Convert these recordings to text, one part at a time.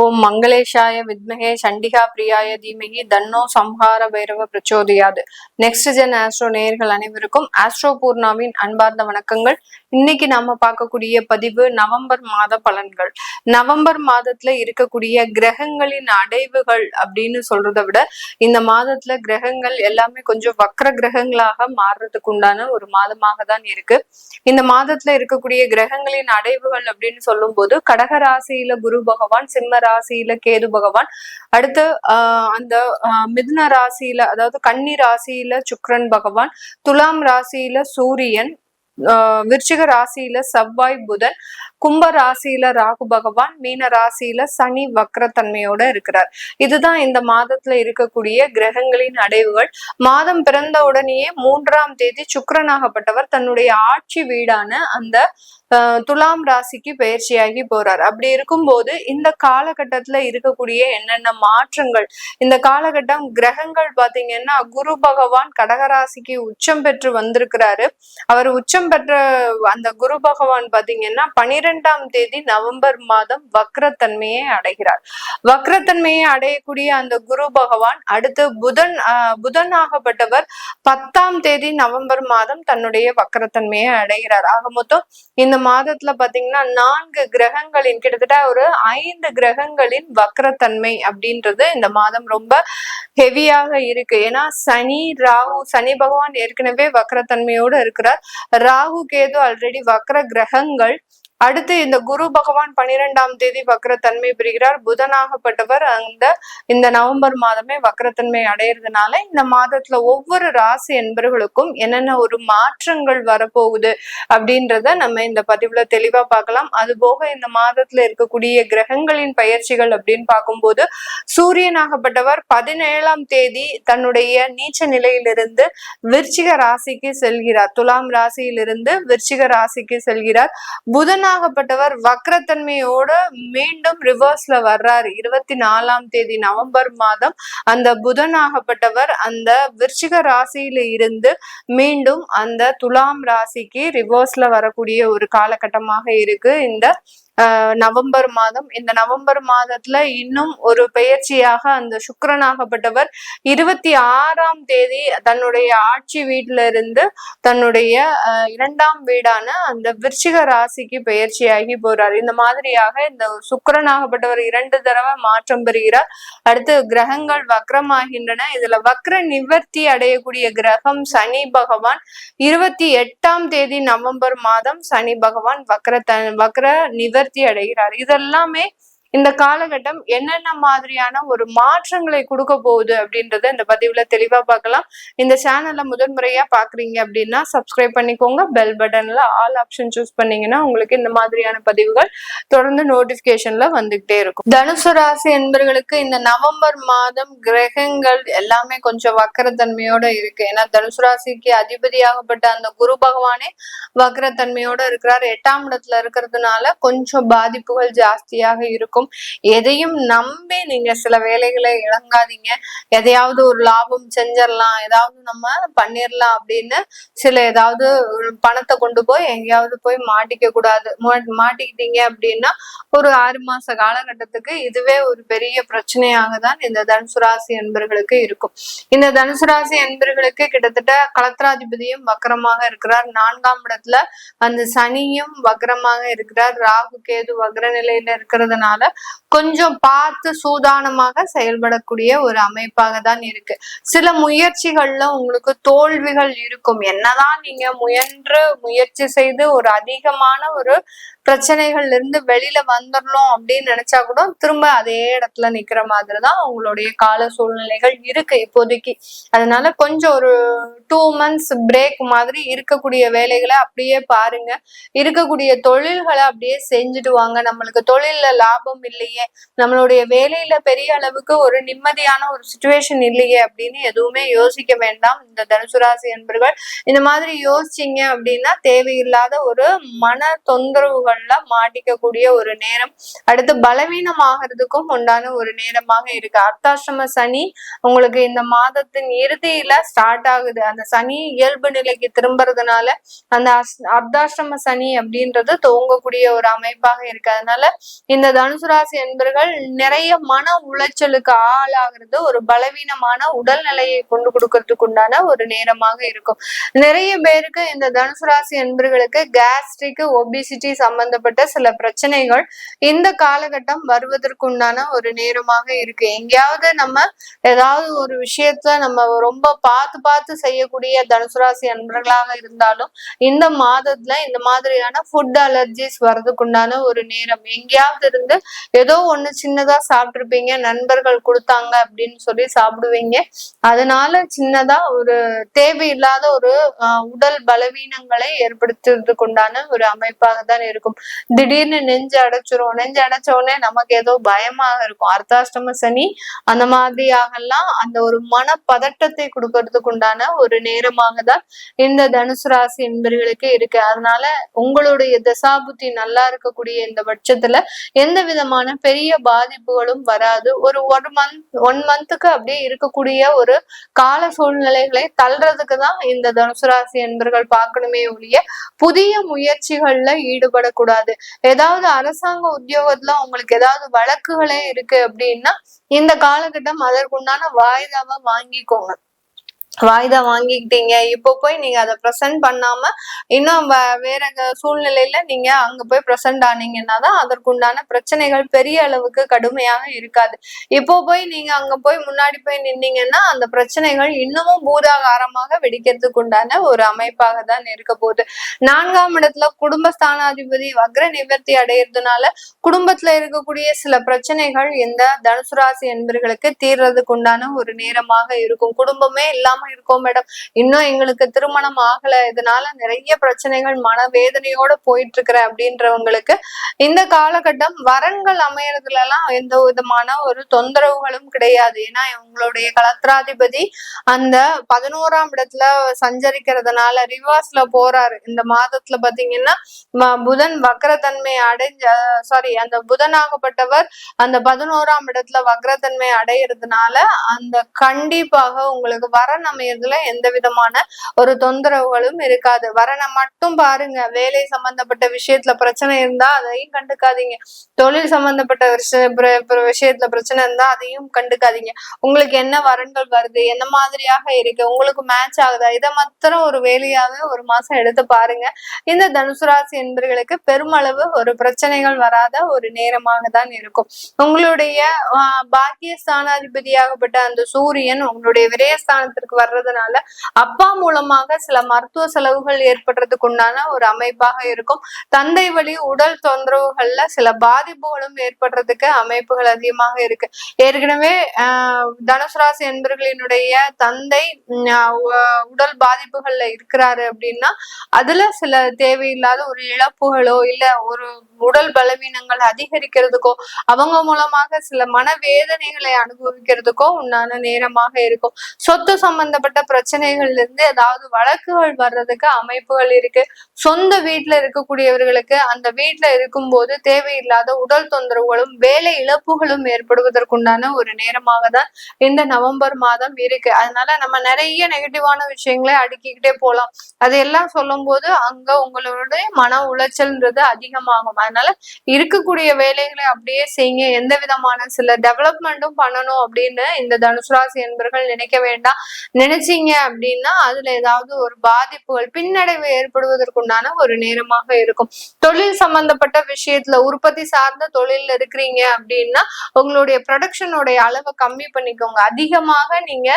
ஓம் மங்களேஷாய வித்மகே சண்டிகா பிரியாய தீமகி தன்னோ சம்ஹார பைரவ பிரச்சோதியாது. நெக்ஸ்ட் ஜென் ஆஸ்ட்ரோ நேயர்கள் அனைவருக்கும் ஆஸ்ட்ரோ பூர்ணாவின் அன்பார்ந்த வணக்கங்கள். இன்னைக்கு நாம பார்க்கக்கூடிய பதிவு நவம்பர் மாத பலன்கள். நவம்பர் மாதத்துல இருக்கக்கூடிய கிரகங்களின் அடைவுகள் அப்படின்னு சொல்றதை விட இந்த மாதத்துல கிரகங்கள் எல்லாமே கொஞ்சம் வக்ர கிரகங்களாக மாறுறதுக்கு உண்டான ஒரு மாதமாக தான் இருக்கு. இந்த மாதத்துல இருக்கக்கூடிய கிரகங்களின் அடைவுகள் அப்படின்னு சொல்லும் போது கடகராசியில குரு பகவான் சிம்ம ராசியில கேது பகவான். அடுத்து ஆஹ் அந்த மிதுன ராசியில அதாவது கன்னி ராசியில சுக்ரன் பகவான் துலாம் ராசியில சூரியன் விருச்சிக ராசியில செவ்வாய் புதன். கும்ப ராசியில ராகு பகவான் மீன ராசியில சனி வக்ரத்தன்மையோட இருக்கிறார். இதுதான் இந்த மாதத்துல இருக்கக்கூடிய கிரகங்களின் அடைவுகள். மாதம் பிறந்த உடனேயே மூன்றாம் தேதி சுக்கரனாகப்பட்டவர் தன்னுடைய ஆட்சி வீடான அந்த துலாம் ராசிக்கு பயிற்சியாகி போறார். அப்படி இருக்கும்போது இந்த காலகட்டத்துல இருக்கக்கூடிய என்னென்ன மாற்றங்கள் இந்த காலகட்டம் கிரகங்கள் பாத்தீங்கன்னா குரு பகவான் கடகராசிக்கு உச்சம் பெற்று வந்திருக்கிறாரு. அவர் உச்சம் பெற்ற அந்த குரு பகவான் பாத்தீங்கன்னா பனிரெண்டாம் தேதி நவம்பர் மாதம் வக்ரத்தன்மையை அடைகிறார். வக்ரத்தன்மையை அடையக்கூடிய அந்த குரு பகவான் அடுத்து புதன் புதன் ஆகப்பட்டவர் பத்தாம் தேதி நவம்பர் மாதம் தன்னுடைய வக்ரத்தன்மையை அடைகிறார். ஆக மொத்தம் இந்த மாதத்துல பாத்தீங்கன்னா நான்கு கிரகங்களின் கிட்டத்தட்ட ஒரு ஐந்து கிரகங்களின் வக்ரத்தன்மை அப்படின்றது இந்த மாதம் ரொம்ப ஹெவியாக இருக்கு. ஏன்னா சனி ராகு சனி பகவான் ஏற்கனவே வக்ரத்தன்மையோடு இருக்கிறார். ராகு கேது ஆல்ரெடி வக்ர கிரகங்கள் அடுத்து இந்த குரு பகவான் பனிரெண்டாம் தேதி வக்ரத்தன்மை பெறுகிறார். புதனாகப்பட்டவர் அந்த இந்த நவம்பர் மாதமே வக்ரத்தன்மை அடையிறதுனால இந்த மாதத்துல ஒவ்வொரு ராசி என்பர்களுக்கும் என்னென்ன ஒரு மாற்றங்கள் வரப்போகுது அப்படின்றத நம்ம இந்த பதிவுல தெளிவா பார்க்கலாம். அது போக இந்த மாதத்துல இருக்கக்கூடிய கிரகங்களின் பயிற்சிகள் அப்படின்னு பார்க்கும்போது சூரியனாகப்பட்டவர் பதினேழாம் தேதி தன்னுடைய நீச்ச நிலையிலிருந்து விருச்சிக ராசிக்கு செல்கிறார். துலாம் ராசியிலிருந்து விருச்சிக ராசிக்கு செல்கிறார். புதனா ஆகப்பட்டவர் வக்ரத்தன்மையோட மீண்டும் ரிவர்ஸ்ல வர்றாரு. இருபத்தி நாலாம் தேதி நவம்பர் மாதம் அந்த புதனாகப்பட்டவர் அந்த விருச்சிக ராசியில இருந்து மீண்டும் அந்த துலாம் ராசிக்கு ரிவர்ஸ்ல வரக்கூடிய ஒரு காலகட்டமாக இருக்கு. இந்த நவம்பர் மாதம். இந்த நவம்பர் மாதத்துல இன்னும் ஒரு பெயர்ச்சியாக அந்த சுக்கரனாகப்பட்டவர் இருபத்தி ஆறாம் தேதி தன்னுடைய ஆட்சி வீட்டுல இருந்து தன்னுடைய இரண்டாம் வீடான அந்த விருச்சிக ராசிக்கு பெயர்ச்சியாகி போறார். இந்த மாதிரியாக இந்த சுக்கரனாகப்பட்டவர் இரண்டு தடவை மாற்றம் பெறுகிறார். அடுத்து கிரகங்கள் வக்ரமாகின்றன. இதுல வக்ர நிவர்த்தி அடையக்கூடிய கிரகம் சனி பகவான். இருபத்தி எட்டாம் தேதி நவம்பர் மாதம் சனி பகவான் வக்ர வக்ர நிவர் நிவர்த்தி அடைகிறார் இதெல்லாமே இந்த காலகட்டம் என்னென்ன மாதிரியான ஒரு மாற்றங்களை கொடுக்க போகுது அப்படின்றத இந்த பதிவுல தெளிவா பார்க்கலாம். இந்த சேனல்ல முதன்முறையா பாக்குறீங்க அப்படின்னா சப்ஸ்கிரைப் பண்ணிக்கோங்க. பெல் பட்டன்ல ஆல் ஆப்ஷன் சூஸ் பண்ணீங்கன்னா உங்களுக்கு இந்த மாதிரியான பதிவுகள் தொடர்ந்து நோட்டிபிகேஷன்ல வந்துகிட்டே இருக்கும். தனுசு ராசி என்பர்களுக்கு இந்த நவம்பர் மாதம் கிரகங்கள் எல்லாமே கொஞ்சம் வக்கரத்தன்மையோட இருக்கு. ஏன்னா தனுசு ராசிக்கு அதிபதியாகப்பட்ட அந்த குரு பகவானே வக்கரத்தன்மையோட இருக்கிறார். எட்டாம் இடத்துல இருக்கிறதுனால கொஞ்சம் பாதிப்புகள் ஜாஸ்தியாக இருக்கும். இருக்கும். எதையும் நம்பி நீங்க சில வேலைகளை இழங்காதீங்க. எதையாவது ஒரு லாபம் செஞ்சிடலாம் ஏதாவது நம்ம பண்ணிடலாம் அப்படின்னு சில ஏதாவது பணத்தை கொண்டு போய் எங்கேயாவது போய் மாட்டிக்க கூடாது. மாட்டிக்கிட்டீங்க அப்படின்னா ஒரு ஆறு மாச காலகட்டத்துக்கு இதுவே ஒரு பெரிய பிரச்சனையாக தான் இந்த தனுசு ராசி என்பர்களுக்கு இருக்கும். இந்த தனுசு ராசி என்பர்களுக்கு கிட்டத்தட்ட கலத்திராதிபதியும் வக்கரமாக இருக்கிறார். நான்காம் இடத்துல அந்த சனியும் வக்கரமாக இருக்கிறார். ராகு கேது வக்ர நிலையில இருக்கிறதுனால கொஞ்சம் பார்த்து சூதானமாக செயல்படக்கூடிய ஒரு அமைப்பாக தான் இருக்கு. சில முயற்சிகள்ல உங்களுக்கு தோல்விகள் இருக்கும். என்னதான் நீங்க முயன்று முயற்சி செய்து ஒரு அதிகமான ஒரு பிரச்சனைகள்ல இருந்து வெளியில வந்துடணும் அப்படின்னு நினைச்சா கூட திரும்ப அதே இடத்துல நிக்கிற மாதிரிதான் அவங்களுடைய கால சூழ்நிலைகள் இருக்கு இப்போதைக்கு. அதனால கொஞ்சம் ஒரு டூ மந்த்ஸ் பிரேக் மாதிரி இருக்கக்கூடிய வேலைகளை அப்படியே பாருங்க. இருக்கக்கூடிய தொழில்களை அப்படியே செஞ்சுட்டு வாங்க. நம்மளுக்கு தொழில்ல லாபம் இல்லையே. நம்மளுடைய வேலையில பெரிய அளவுக்கு ஒரு நிம்மதியான ஒரு சுச்சுவேஷன் இல்லையே அப்படின்னு எதுவுமே யோசிக்க வேண்டாம். இந்த தனுசுராசி என்பர்கள் இந்த மாதிரி யோசிச்சீங்க அப்படின்னா தேவையில்லாத ஒரு மன தொந்தரவுகள் மாட்டிக்க மாட்டிக்கக்கூடிய ஒரு நேரம். அடுத்து பலவீனம் ஆகிறதுக்கும் உண்டான ஒரு நேரமாக இருக்கு. அர்த்தாசிரம சனி உங்களுக்கு இந்த மாதத்தின் இறுதியில ஸ்டார்ட் ஆகுது. அந்த சனி இயல்பு நிலைக்கு திரும்புறதுனால அந்த அர்த்தாசிரம சனி அப்படின்றது துவங்கக்கூடிய ஒரு அமைப்பாக இருக்கு. அதனால இந்த தனுசு ராசி என்பர்கள் நிறைய மன உளைச்சலுக்கு ஆளாகிறது ஒரு பலவீனமான உடல்நிலையை கொண்டு கொடுக்கறதுக்கு உண்டான ஒரு நேரமாக இருக்கும். நிறைய பேருக்கு இந்த தனுசு ராசி என்பர்களுக்கு கேஸ்ட்ரிக் ஒபிசிட்டி சம்பந்தப்பட்ட சில பிரச்சனைகள் இந்த காலகட்டம் வருவதற்குண்டான ஒரு நேரமாக இருக்கு. எங்கேயாவது நம்ம ஏதாவது ஒரு விஷயத்த நம்ம ரொம்ப பார்த்து பார்த்து செய்யக்கூடிய தனுசுராசி அன்பர்களாக இருந்தாலும் இந்த மாதத்துல இந்த மாதிரியான ஃபுட் அலர்ஜிஸ் வர்றதுக்குண்டான ஒரு நேரம். எங்கேயாவது இருந்து ஏதோ ஒண்ணு சின்னதா சாப்பிட்டுருப்பீங்க நண்பர்கள் கொடுத்தாங்க அப்படின்னு சொல்லி சாப்பிடுவீங்க. அதனால சின்னதா ஒரு தேவையில்லாத ஒரு உடல் பலவீனங்களை ஏற்படுத்துறதுக்கு உண்டான ஒரு அமைப்பாக தான் இருக்கும். திடீர்னு நெஞ்சு அடைச்சிரும். நெஞ்சு அடைச்ச உடனே நமக்கு ஏதோ பயமாக இருக்கும். அர்த்தாஷ்டம சனி அந்த மாதிரியாகலாம் அந்த ஒரு மன பதட்டத்தை கொடுக்கறதுக்கு உண்டான ஒரு நேரமாக தான் இந்த தனுசு ராசி என்பர்களுக்கு இருக்கு. அதனால உங்களுடைய தசாபுத்தி நல்லா இருக்கக்கூடிய இந்த பட்சத்துல எந்த விதமான பெரிய பாதிப்புகளும் வராது. ஒரு ஒரு மந்த் ஒன் மந்த்துக்கு அப்படியே இருக்கக்கூடிய ஒரு கால சூழ்நிலைகளை தள்ளுறதுக்கு தான் இந்த தனுசு ராசி என்பர்கள் பார்க்கணுமே ஒழிய புதிய முயற்சிகள்ல கூடாது ஏதாவது அரசாங்க உத்தியோகத்துல உங்களுக்கு ஏதாவது வழக்குகளே இருக்கு அப்படின்னா இந்த காலகட்டம் அதற்குண்டான வாய்தாவை வாங்கிக்கோங்க. வாய்தா வாங்கிக்கிட்டீங்க. இப்போ போய் நீங்க அதை ப்ரெசென்ட் பண்ணாம இன்னும் வேற சூழ்நிலையில நீங்க அங்க போய் ப்ரெசென்ட் ஆனீங்கன்னா தான் அதற்குண்டான பிரச்சனைகள் பெரிய அளவுக்கு கடுமையாக இருக்காது. இப்போ போய் நீங்க அங்க போய் முன்னாடி போய் நின்னீங்கன்னா அந்த பிரச்சனைகள் இன்னமும் பூதாகாரமாக வெடிக்கிறதுக்கு உண்டான ஒரு அமைப்பாக தான் இருக்க போகுது. நான்காம் இடத்துல குடும்ப ஸ்தானாதிபதி வக்ர நிவர்த்தி அடையிறதுனால குடும்பத்துல இருக்கக்கூடிய சில பிரச்சனைகள் இந்த தனுசு ராசி என்பர்களுக்கு தீர்றதுக்கு உண்டான ஒரு நேரமாக இருக்கும். குடும்பமே இல்லாம இல்லாம இருக்கோம் மேடம். இன்னும் எங்களுக்கு திருமணம் ஆகல. இதனால நிறைய பிரச்சனைகள் மனவேதனையோட போயிட்டு இருக்கிற அப்படின்றவங்களுக்கு இந்த காலகட்டம் வரன்கள் அமையறதுல எல்லாம் எந்த விதமான ஒரு தொந்தரவுகளும் கிடையாது. ஏன்னா உங்களுடைய கலத்திராதிபதி அந்த பதினோராம் இடத்துல சஞ்சரிக்கிறதுனால ரிவர்ஸ்ல போறாரு. இந்த மாதத்துல பாத்தீங்கன்னா புதன் வக்ரத்தன்மை அடைஞ்ச சாரி அந்த புதனாகப்பட்டவர் அந்த பதினோராம் இடத்துல வக்ரத்தன்மை அடையிறதுனால அந்த கண்டிப்பாக உங்களுக்கு வரன் அமையறதுல எந்த விதமான ஒரு தொந்தரவுகளும் இருக்காது. வரனை மட்டும் பாருங்க வேலை சம்பந்தப்பட்ட விஷயத்துல பிரச்சனை இருந்தா அதையும் கண்டுக்காதீங்க. தொழில் சம்பந்தப்பட்ட விஷயத்துல பிரச்சனை இருந்தா அதையும் கண்டுக்காதீங்க. உங்களுக்கு என்ன வரன்கள் வருது என்ன மாதிரியாக இருக்கு உங்களுக்கு மேட்ச் ஆகுதா இதை மாத்திரம் ஒரு வேலையாவே ஒரு மாசம் எடுத்து பாருங்க. இந்த தனுசு ராசி என்பர்களுக்கு பெருமளவு ஒரு பிரச்சனைகள் வராத ஒரு நேரமாக தான் இருக்கும். உங்களுடைய பாக்கிய ஸ்தானாதிபதியாகப்பட்ட அந்த சூரியன் உங்களுடைய விரயஸ்தானத்திற்கு வர்றதுனால அப்பா மூலமாக சில மருத்துவ செலவுகள் ஏற்படுறதுக்கு உண்டான ஒரு அமைப்பாக இருக்கும். தந்தை வழி உடல் தொந்தரவுகள்ல சில பாதிப்புகளும் ஏற்படுறதுக்கு அமைப்புகள் அதிகமாக இருக்கு. ஏற்கனவே தனுசு ராசி என்பர்களினுடைய தந்தை உடல் பாதிப்புகள்ல இருக்கிறாரு அப்படின்னா அதுல சில தேவையில்லாத ஒரு இழப்புகளோ இல்ல ஒரு உடல் பலவீனங்கள் அதிகரிக்கிறதுக்கோ அவங்க மூலமாக சில மனவேதனைகளை அனுபவிக்கிறதுக்கோ உண்டான நேரமாக இருக்கும். சொத்து சம்பந்த சம்பந்தப்பட்ட பிரச்சனைகள்ல இருந்து ஏதாவது வழக்குகள் வர்றதுக்கு அமைப்புகள் இருக்கு. சொந்த வீட்டுல இருக்கக்கூடியவர்களுக்கு அந்த வீட்டுல இருக்கும்போது தேவையில்லாத உடல் தொந்தரவுகளும் வேலை இழப்புகளும் ஏற்படுவதற்குண்டான ஒரு நேரமாக தான் இந்த நவம்பர் மாதம் இருக்கு. அதனால நம்ம நிறைய நெகட்டிவான விஷயங்களை அடுக்கிக்கிட்டே போகலாம் அதையெல்லாம் சொல்லும் போது அங்க உங்களுடைய மன உளைச்சல்ன்றது அதிகமாகும். அதனால இருக்கக்கூடிய வேலைகளை அப்படியே செய்யுங்க. எந்த விதமான சில டெவலப்மெண்ட்டும் பண்ணணும் அப்படின்னு இந்த தனுசுராசி என்பர்கள் நினைக்க வேண்டாம். நினைச்சீங்க அப்படின்னா அதுல ஏதாவது ஒரு பாதிப்புகள் பின்னடைவு ஏற்படுவதற்குண்டான ஒரு நேரமாக இருக்கும். தொழில் சம்பந்தப்பட்ட விஷயத்துல உற்பத்தி சார்ந்த தொழில இருக்கிறீங்க அப்படின்னா உங்களுடைய ப்ரொடக்ஷனுடைய அளவை கம்மி பண்ணிக்கோங்க. அதிகமாக நீங்க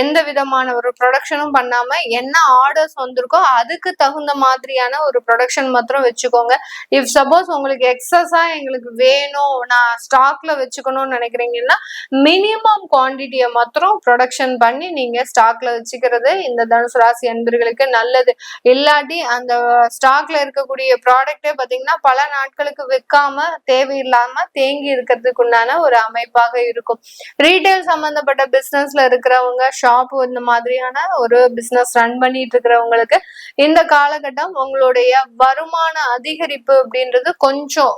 எந்த விதமான ஒரு ப்ரொடக்ஷனும் பண்ணாம என்ன ஆர்டர்ஸ் வந்திருக்கோ அதுக்கு தகுந்த மாதிரியான ஒரு ப்ரொடக்ஷன் மாத்திரம் வச்சுக்கோங்க. இஃப் சப்போஸ் உங்களுக்கு எக்ஸஸா எங்களுக்கு வேணும் நான் ஸ்டாக்ல வச்சுக்கணும்னு நினைக்கிறீங்கன்னா மினிமம் குவான்டிட்டியை மாத்திரம் ப்ரொடக்ஷன் பண்ணி நீங்க ஸ்டாக் ஸ்டாக்ல வச்சுக்கிறது இந்த தனுசு ராசி அன்பர்களுக்கு நல்லது. இல்லாட்டி அந்த ஸ்டாக்ல இருக்கக்கூடிய ப்ராடக்டே பாத்தீங்கன்னா பல நாட்களுக்கு விற்காம தேவையில்லாம தேங்கி இருக்கிறதுக்கு உண்டான ஒரு அமைப்பாக இருக்கும். ரீட்டைல் சம்பந்தப்பட்ட பிசினஸ்ல இருக்கிறவங்க ஷாப் இந்த மாதிரியான ஒரு பிசினஸ் ரன் பண்ணிட்டு இருக்கிறவங்களுக்கு இந்த காலகட்டம் உங்களுடைய வருமான அதிகரிப்பு அப்படின்றது கொஞ்சம்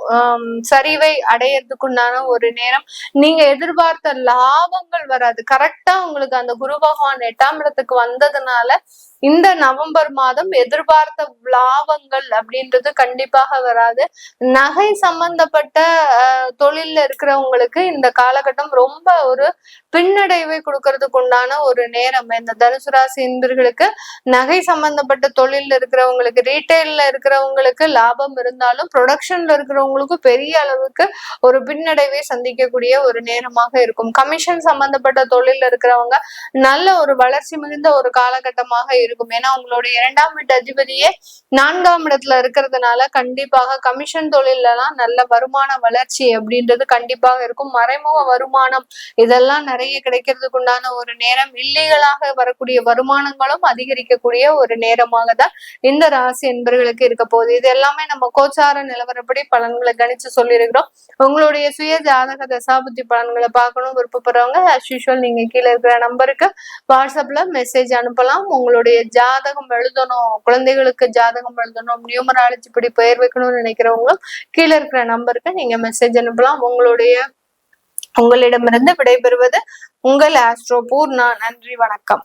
சரிவை சரிவை அடையறதுக்குண்டான ஒரு நேரம். நீங்க எதிர்பார்த்த லாபங்கள் வராது. கரெக்டா உங்களுக்கு அந்த குரு பகவான் எட்டாம் இடத்துக்கு வந்ததுனால இந்த நவம்பர் மாதம் எதிர்பார்த்த லாபங்கள் அப்படின்றது கண்டிப்பாக வராது. நகை சம்பந்தப்பட்ட தொழில்ல இருக்கிறவங்களுக்கு இந்த காலகட்டம் ரொம்ப ஒரு பின்னடைவை கொடுக்கறதுக்கு உண்டான ஒரு நேரம். இந்த தனுசு ராசி இந்திர்களுக்கு நகை சம்பந்தப்பட்ட தொழில்ல இருக்கிறவங்களுக்கு ரீட்டைல்ல இருக்கிறவங்களுக்கு லாபம் இருந்தாலும் ப்ரொடக்ஷன்ல இருக்கிறவங்களுக்கு பெரிய அளவுக்கு ஒரு பின்னடைவை சந்திக்கக்கூடிய ஒரு நேரமாக இருக்கும். கமிஷன் சம்பந்தப்பட்ட தொழில்ல இருக்கிறவங்க நல்ல ஒரு வளர்ச்சி மிகுந்த ஒரு காலகட்டமாக இருக்கும் ஏன்னா உங்களோட இரண்டாம் வீட்டு அதிபதியே நான்காம் இடத்துல இருக்கிறதுனால கண்டிப்பாக கமிஷன் தொழிலெல்லாம் நல்ல வருமான வளர்ச்சி அப்படின்றது கண்டிப்பாக இருக்கும். மறைமுக வருமானம் இதெல்லாம் நிறைய கிடைக்கிறதுக்கு உண்டான ஒரு நேரம் இல்லீகலாக வரக்கூடிய வருமானங்களும் அதிகரிக்கக்கூடிய ஒரு நேரமாக தான் இந்த ராசி என்பர்களுக்கு இருக்க போகுது. இது எல்லாமே நம்ம கோச்சார நிலவரப்படி பலன்களை கணிச்சு சொல்லியிருக்கிறோம். உங்களுடைய சுய ஜாதக தசாபுத்தி பலன்களை பார்க்கணும் விருப்பப்படுறவங்க அஸ் யூஷுவல் நீங்க கீழே இருக்கிற நம்பருக்கு வாட்ஸ்அப்ல மெசேஜ் அனுப்பலாம். உங்களுடைய ஜாதகம் எழுதணும் குழந்தைகளுக்கு ஜாதகம் எழுதணும் நியூமராலஜி படி பெயர் வைக்கணும்னு நினைக்கிறவங்களும் கீழே இருக்கிற நம்பருக்கு நீங்க மெசேஜ் அனுப்பலாம். உங்களுடைய உங்களிடமிருந்து விடைபெறுவது உங்கள் ஆஸ்ட்ரோ பூர்ணா. நன்றி வணக்கம்.